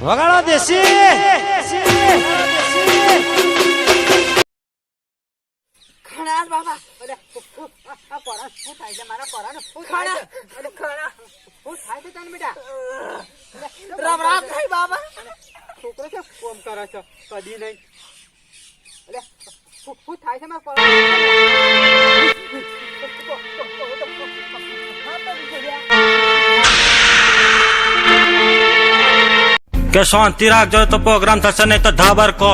વગાડો દેશી ખણા બાબા અરે આ પોરા શું થાય છે મારા પોરાને શું થાય છે ખણા શું કદી નહીં અરે શું થાય છે મારા કે શાંતિ રાખજો તો પ્રોગ્રામ થશે નહીં તો ધાબર કો.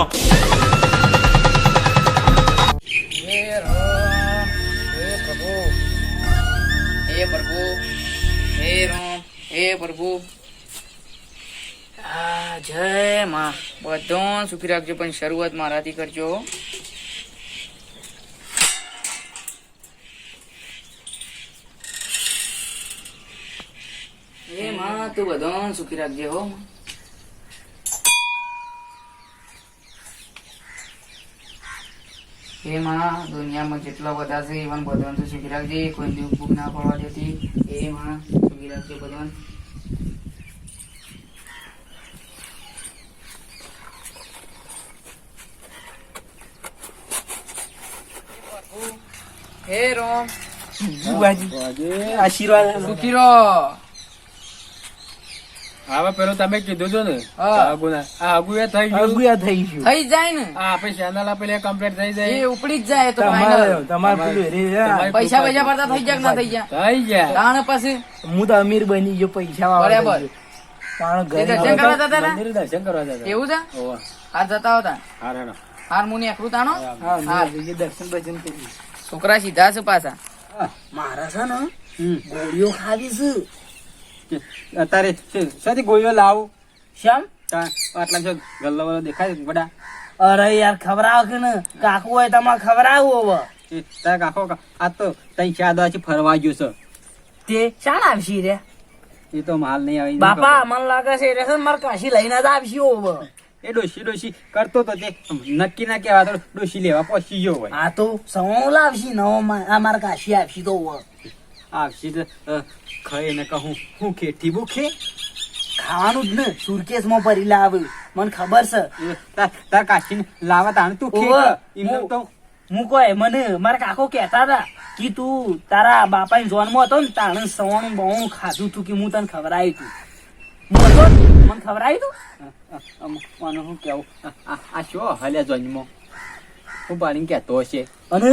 હે પ્રભુ, હે રામ, હે પ્રભુ. જય માં બધો સુખી રાખજો, પણ શરૂઆત મારાથી કરજો. એ માં, તું બધો સુખી રાખજે હો. હે માં દુનિયામાં જેટલા બધા છે એવા બધાને તું સુખી રાખજે કોઈ ભૂખ ના પડવા દેતી હે માં સુખી રાખજે બધાને હે રોમ. આશીર્વાદ સુખી રહો. હવે પેલો તમે કીધું હતું ને હા. આ આગુ થઈ ગયું. અગુયા થઈ ગયું. થઈ જાય ને. આપણી ચેનલ આપેલી કમ્પ્લીટ થઈ એ જાય ઉપડી જ જાય તો તમારે પૈસા પૈસા પડતા થઈ જાય ના થઈ જાય થઈ જાય તાણ પછી? હું તો અમીર બની ગયો પૈસા બરાબર. દર્શન કરવા જતા હતા? મંદિરે દર્શન કરવા જતા એવું છે? હાર જતા હતા? હાર મુની એકલું તાણો? હા, દર્શન કરી છોકરા સીધા છે પાછા. મારા છે ને ગોળીઓ ખાધી છે. અત્યારે સાથી ગોળીઓ લાવું? શ્યામ આટલા છો ગલ્લો ગલ્લો દેખાય છે બડા. અરે યાર ખવડાવો કે ને? કાકુ હોય તમારે ખવડાવો હવે. તારા કાકો આ તો તઈ ચાર દાડાથી ફરવા ગયો છે. તે શાણ આવશી રે? એ તો માલ નહીં આવે બાપા મને લાગે છે રે છે મારે કાશી લઈને જ આવશી હવે. એ ડોશી ડોશી કરતો તો તે. નક્કી ના કેવા તો ડોશી લેવા પહોંચી ગયો હોય. આ તો સૌ લાવશી નવો માં- આ મારે કાશી આવશી તો હવે. આવશે તો ખાઈ ને કહું હું ખેઠી ભૂખે? ખાવાનું જ ને સુરકેસમાં ભરી લાવ. મને ખબર છે. તાર કાશી લાવા તાણ તું તો હું કોઈ મને મારા કાકો કહેતા હતા કે તું તારા બાપા ની જોનમાં હતો ને તાણે સવાણું બવણું ખાધું તું કે હું તને તું. હું હતો ને, મને ખવડાવી તું? મને શું કેવું આ શું હલ્યા જન્મો? હું કહેતો હશે અને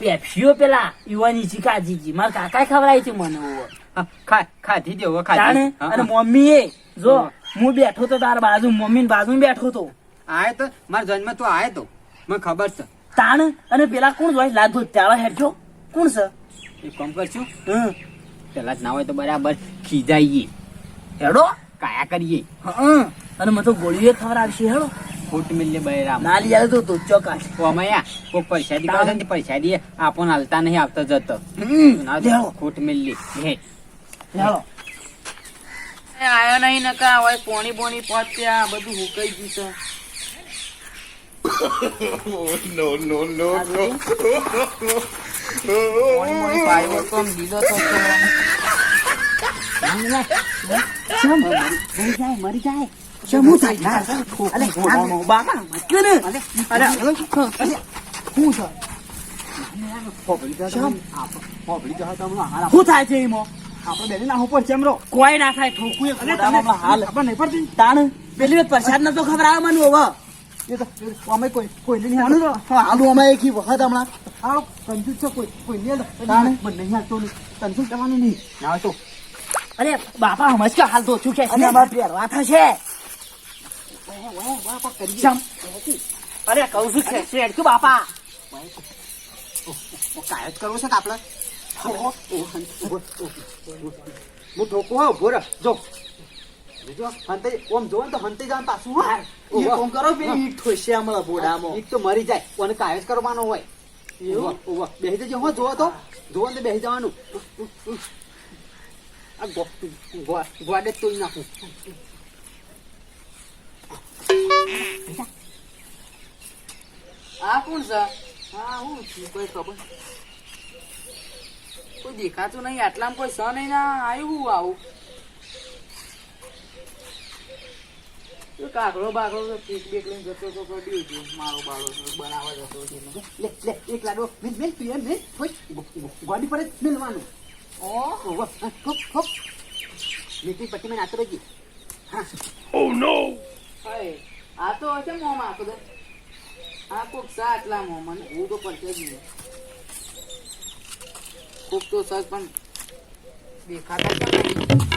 પેપ્સીઓ પેલા યુવાની ચીકાજીજી મારા કાકા ખવડાવી છે મને ઓવે. હા, ખા ખાધી જેવો ખાધી અને મમ્મી એ જો હા. બેઠો તો તાર બાજુ મમ્મી બાજુ બેઠો તો આય તો મારા જન્મ તો આયો તો મને ખબર છે તાણ અને પેલા કોણ જોઈ લાદો ત્યારે હેઠજો કોણ છે એ કામ કરશું હમ પેલા જ ના હોય તો બરાબર ખીજાઈએ હેડો કાયા કરીએ હં. અને મને તો ગોળીઓ ખવડાવશે હેડો ફૂટ મિલે બૈરામ ના લઈ તો કોક ને હાલતા નહીં આવતા જતો. હે. આયો નહીં નકા હોય પોણી પહોંચ્યા બધું હુકાઈ ગયું છે. જાય મરી જાય. શમું થાય છે એ હાલ તો અમે કોઈ કોઈ નહીં આનું હાલું અમે એક હમણાં હા કંજૂસ છે કોઈ નહીં તાણે મને નહીં હાલતો નહીં કંજૂસ જવાનું નહીં તો અરે બાપા હમજ કે હાલ તો છું કે શમ. અરે કહું છું છે બાપા કાય જ કરવું છે કે આપણે ઓહો, ઓહો, હન, ઊભો, ઊભો, ઊભો. હું ઠોકું હા ઊભો જો જો હંતે ઓમ તો હંતે જવાનું પાછું હા ઈ કોમ કરો પેલી ઈટ ઠોસે હમણાં બોડામાં એક તો મરી જાય કોને કાય જ કરવાનો હોય એવું ઓવા બેહી જજો હો જોવો તો જોવો ને બેહી જવાનું આ ગોડે નાખું આ કોણ છે? હા હું છું કોઈ ખબર. કોઈ દેખાતું નહીં આટલામાં કોઈ સ નહીં ના આવ્યું આવું. કાકડો બાકડો તો પીક લઈને જતો તો પડ્યો છે મારો બાળો તો બનાવવા જતો છે. એટલે. લે લે એક લાડો મિલ મિલ તું એમ મિલ ગોડી પર જ મિલવાનું. ઓ? ખોપ ખોપ મીઠી પટ્ટી માં નાતો રહેજે હા. હય, આ તો હશે મોમાં આખો દે. આ કોક સા આટલા મોંમાં, ને એવું તો પડશે જ નહીં કોક તો સર પણ દેખાતા કેમ નહીં?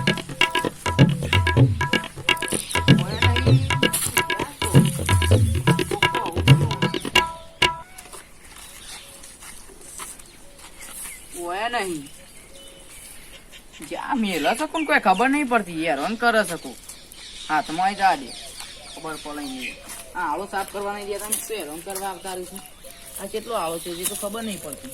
નહીં. જ્યાં મેલો શકું કોઈ ખબર નહીં પડતી યાર કરે શકું હાથમાં જા દે ખબર પડે નહીં આ આળો સાફ કરવા નહીં દે તમે? શું હેરાન કરવા આવતા રહીશું આ કેટલો આળો છે? જે તો ખબર નહીં પડતી.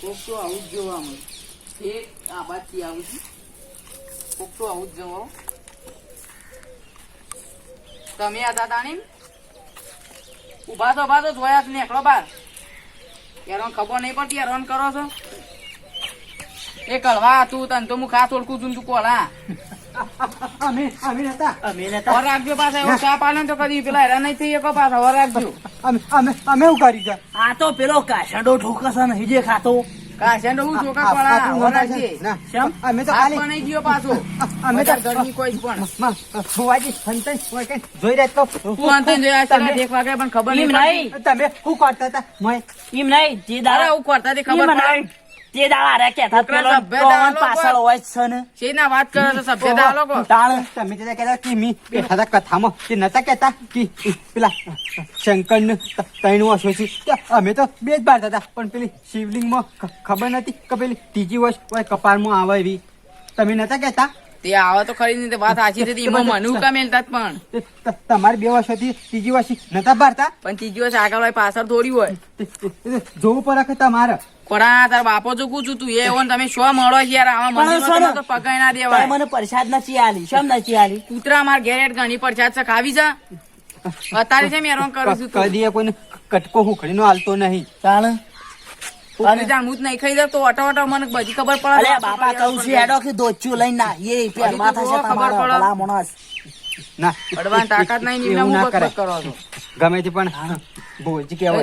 કોક તો આવું જ જોવા મળે. એક આ બાજથી આવું છું. કોક તો આવું જ જોવો તમે હતા તાણી ઊભા તો ઊભા તો જોયા જ નીકળો બાર. યાર ખબર નહીં પડતી હેરાન કરો છો. એ કળવા તું તને તો હું ખાસ ઓળખું છું તું કોળા અમે અમે નતા. અમે નતા. વર રાખજો પાછા એવો ચા પાલન તો કદી પેલા હેરાન નહીં થઈ શકો પાછા વર રાખજો. અમે અમે અમે એવું કરી છે આ તો પેલો કાશંડો ઠોકસ નહીં જે ખાતો. કાશેન્ડો હું ચોખા કોળા? વર રાખજે. શેમ? અમે તો ખાલી પણ ગયો પાછો. અમે તો ગરમી કોઈ પણ. ફુવાજી સંતન હોય જોઈ રહ્યા તો તું અંતે જોયા છે ને એક વાગે પણ ખબર એમ નહીં. તમે શું કરતા હતા? મોય એમ નહીં જે દારા હું કરતા ખબર નહીં. તે દાડા રે કેતા પેલો સભ્ય પાછળ હોય છે ને. શેના વાત કરે છે સભ્યતા આ લોકો તાણ તમે તો કહેતા કે મી બેઠા કથામાં. કે નતા કહેતા કે પેલા શંકર ને ત્રણ વર્ષો અમે તો બે જ બાર હતા પણ પેલી શિવલિંગમાં ખ- ખબર નથી કે પેલી ત્રીજી વર્ષ હોય કપાળમાં આવે એવી. તમે નતા કેતા તે આવે તો ખરી નહીં વાત સાચી હતી એમાં મનુ મેલતા પણ. તમારી બે વર્ષ હતી ત્રીજી વર્ષ નતા ભરતા પણ ત્રીજી વર્ષ આગળ હોય પાછળ થોડી હોય. જોવું પડે કે તમારે. કોરા તાર બાપો જો કું છું તું એ ઓન તમે શું મળો છો યાર? આવા પણ મંદિરમાં સર, તો પગાઈ ના દેવાય. મને પ્રસાદ નથી આલી શેમ નથી આલી. કૂતરા માર ઘેર ઘણી પડછાત છે ખાવી છે અત્યારે છે મેં કરું છું તું. કદી કોઈને કટકો હુખડીનો હાલતો નહીં. જાણ હું જ નહીં ખાઈ દઉં તો ઓટો ઓટો મને બધી ખબર પડે. બાપા કહું છું હેડો કે દોચ્યું લઈને ના એ તમારો. ભલા માણસ. ના. અડવાની તાકાત નહીં નીવડે હું બકબક કરો છો. ગમે તે પણ.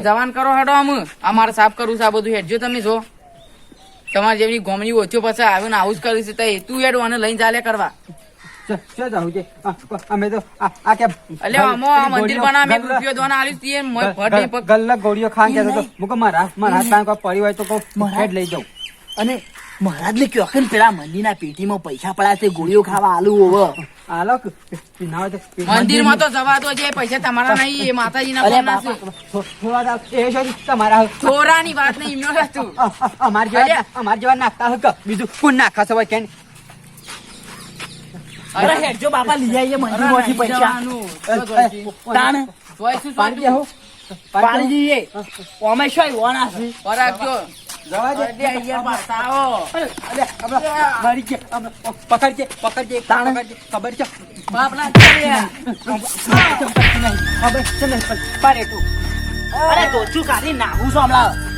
જવાન કરો હેડો આમ. આ મારે સાફ કરવું છે આ બધું હેડજો તમે જો. તમારે જેવી ગોમડી ઓછો પછી આવ્યો ને આવું જ કર્યું છે તઈ તું હેડો અને લઈને ચાલે કરવા. અમે તો આ કે મંદિર બનાવે રૂપિયો દોના આલ્યું તીએ મોય ભટ ગલ્લા ગોળીઓ ખાન કહેતો હતો મુકો મારા મારા હાથ પાસે પડી હોય તો હેડ લઈ જાઉં. અને મહારાજ ને કયો કે પેલા મંદિરના પેટીમાં પૈસા પડ્યા છે ગોળીઓ ખાવા આલુ હોવ. હાલો કે ના હોય તો મંદિરમાં તો જવા. દો જે પૈસા તમારા નહીં એ માતાજીના અરે કોમના છે. બાપા. થો- થોડા એ જો તમારા છોરાની વાત નહીં એમનો તું. અ- અ- અમાર જેવા અમાર જેવા નાખતા હોય બીજું કોણ નાખા હોય કેન અરે. હેડજો બાપા લઈ આવીએ મંદિરમાંથી પૈસા. જવાનું. તો જોઈશું. તાણ. પાણી. જઈએ છે. અરે તું કાઢી નાખું છું હમણાં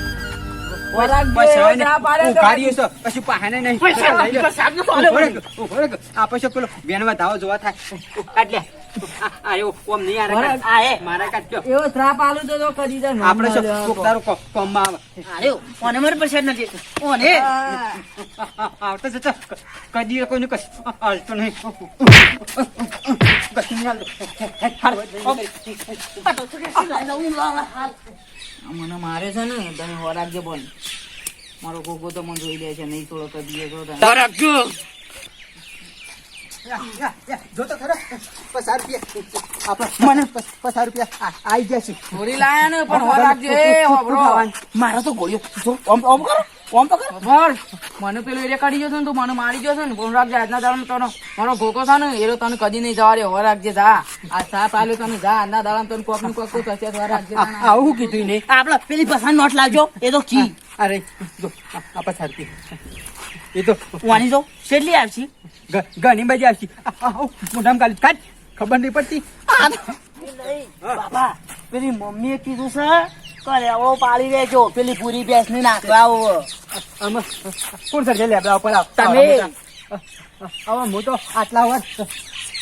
કદી કોઈને કશ હાલતો નહીં. કશું નહીં હાલતું. મને મારે છે ને તમે હોરાકજો બોલ. મારો ગોગો તો મને જોઈ લે છે નહીં થોડો કરી એ તો તને. યા, યા, યા, જો તો ખરો. પચાસ રૂપિયા. આપણે મને પ- રૂપિયા. આ- આઈ જશે ચોરી લાયા ને પણ હોરાકજો એ મારો તો ગોળીઓ. જો ઓમ ઓમ કરો. ઓમ પકડ કરો. હોભળ. મને પેલો એરિયા કાઢી જશે ને તો મને મારી જશે ને ફોન રાખજે આજના દાડા તને. મારો ગોગો છે ને એ તો તને કદી નહીં જવા દે હોરાકજે જા. આ સાપ આલ્યો તને જા આજના દાડા તને કોક ને કોક તો થશે તો રાખજે આવું કીધું નહીં આપડે પેલી પસાર નોટ લાવજો એ તો કી. અરે જો આ આ કી એ તો વાણી જો કેટલી આવશે? ઘણી બધી આવશે. આવું મોઢામાં ગાલી કાઢ. ખબર નહીં પડતી. બાપા પેલી મમ્મીએ કીધું છે કે રેવડો પાડી દેજો. પેલી પૂરી ભેંસની નાખવા આવો. આમાં કોણ સરજે લેબડા ઉપર તમે. હવે હું તો આટલા વાર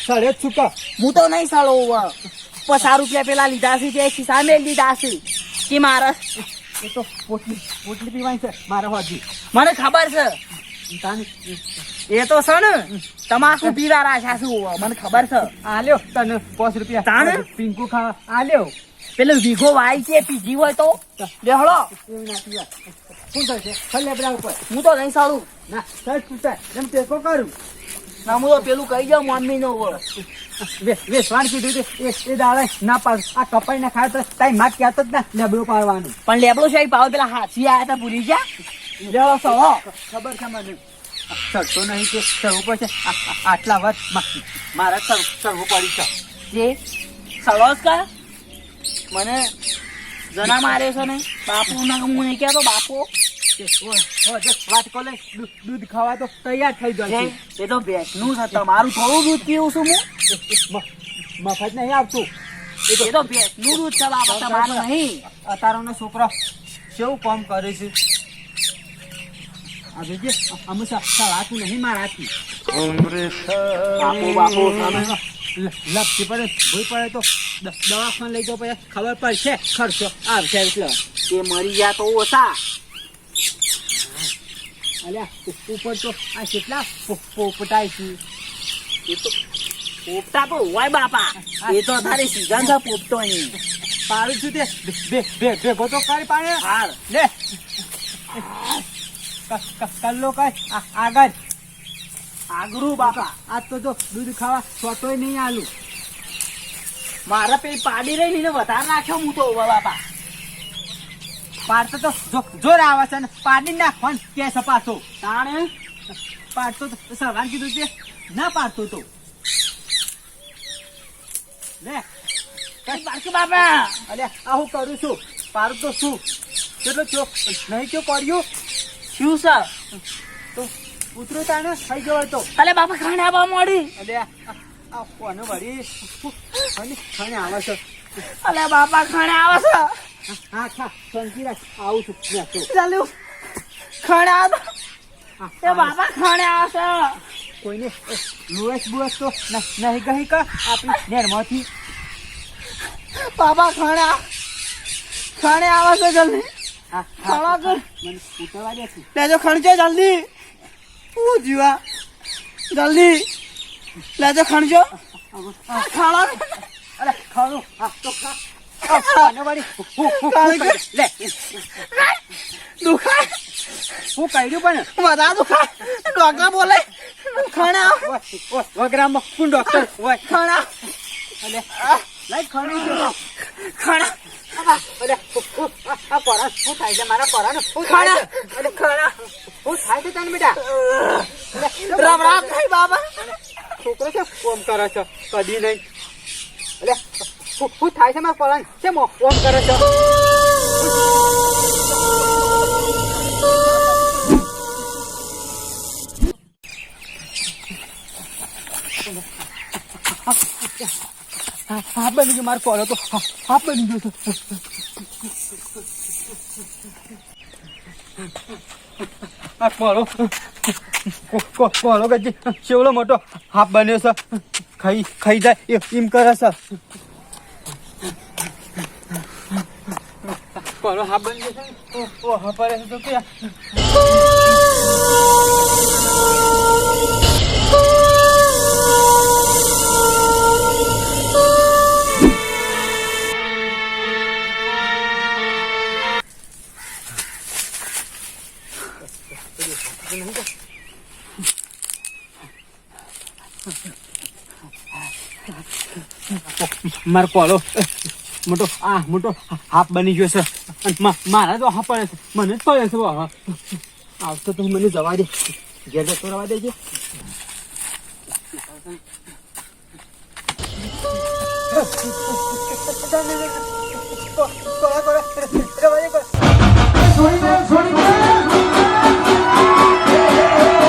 સડે જ છૂટો હું તો નહીં સાળો પચાસ રૂપિયા પેલા લીધા છે તે ખિસ્સામે લીધા છે. કે મારા? એ તો પોટલી પોટલી પીવાની છે મારા હોજી. મને ખબર છે. એ તો છે ને તમાકુ પીવા રાખ્યા છું મને ખબર છે. આલ્યો તને પાંચ રૂપિયા? પિંકુ ખા આલ્યો પેલો વીઘો વાય છે, પીધી હોય તો? એવું શું થશે ખાલી લેબડા ઉપર હું તો નહીં સારું. ના સર થાય એમ ટેકો કરું ના હું તો પેલું કહી જાઉં મમ્મી નો વે વેસવાણ કીધું એ એ દાડે ના પાડ. આ કપાઈ ના ખાય તો તાઈ માત કહેતો જ ના લેબડો પાડવાનું. પણ લેબડો એ પાવ પેલા હાથી આયા તા ભૂલી ગયા. લેવડો સળો ખબર છે મને. ચડતો નહીં કે ચડવું પડશે. આટલા વર્ષ મારા સરવું પડી છે. જે સળો જ કા મને જના મારે છે ને બાપુ ના હું નહીં કહેતો બાપુ. કે ઓય, ઓય, જો દૂધ દૂધ ખાવા તો તૈયાર થઈ જાય એ તો ભેંસનું છે તમારું થોડું દૂધ પીવું છું હું. મફત નહીં આવતું એ તો ભેંસનું દૂધ છે બાપા તમારું નહીં. અતારોનો છોકરો કેવું કામ કરે છે? આ જોજે અમે સળાતું નહીં મારાથી. બાપુ બાપુ લપસી પડે ભૂઈ પડે તો. દવાખાને લઈ જાઓ પછી ખબર પડશે. ખર્ચો આવશે એટલે. એ મરી ગયા તો ઓછા. અલ્યા ઉપર તો આ કેટલા પોપટાય છે. એ તો પોપટા તો હોય બાપા. એ તો તારી સીઝન છે પોપટો ની પાડું છું તે. બે બે ભેગો તો કરી પાડે. હાર લે. કલ્લો કઈ. આ- આગળ. આગરું બાપા. આજ તો જો દૂધ ખાવા સોટોય નહીં આલું. મારા પેલી પાડી રહી ને વધારે નાખ્યો હું તો બાપા પાડતો તો જોર આવે છે ને પાડી નાખવાનું કે છે પાછો તાણે? પાડતો તો સવાન કીધું છે ના પાડતો તો. લે કઈ બાકી બાપા અલ્યા આ હું કરું છું. પાડું તો શું કેટલો ચો નહીં ચો કર્યું શું છે તો ઉતરો તાણે? થઈ ગયો તો. અલે બાપા ખાણે આવવા મળી આ કોને વળી આવે છે. અલે બાપા ખણે આવે છે. હા ખા શાંતિ રાખ. આવું છું. ચાલ્યું. ખાણે આવે એ બાપા ખણે આવે છે. કોઈને લુએસ બુએસ તો. નહીં કહી કા આપણી નેરમાંથી. બાપા ખણે ખણે આવે છે જલ્દી. ખાવા કર. મને ઉતરવા દે લેજો ખણજો જલ્દી. હું જીવા. જલ્દી. લેજો ખણજો. ખાવા અરે ખાવાનું હા તો ખા. બોલે. ખાણા ડોક્ટર? હોય ખાણા અલે લાઈ ખાણી હું- આ આ શું થાય છે? મારા કોરાને શું થાય ખાણા. છે? ખાણા. શું થાય છે તને બેટા? રામ રામ થાય બાબા. ઓમ કરે છે? કદી નહીં. અલે શું થાય છે મારા કોરાને કેમ ઓમ કરે છે? હા હા, બની ગયો મારો કોલ તો હા હા, બની ગયો કોળો કો- કો- કોળો કે શેવડો મોટો હાફ બન્યો છે? ખાઈ ખાઈ જાય. એમ કરે છે. કોનો હાફ બન્યો છે? ઓ હાફ પડે છે તો કે મારો કોળો મોટો, આ, મોટો, હાફ બની ગયો છે. મારા તો હા પડે છે. મને જ પડે છે આવતો તો મને જવા દે. ઘેર જતો રવા દેજે. છોડી દે છોડી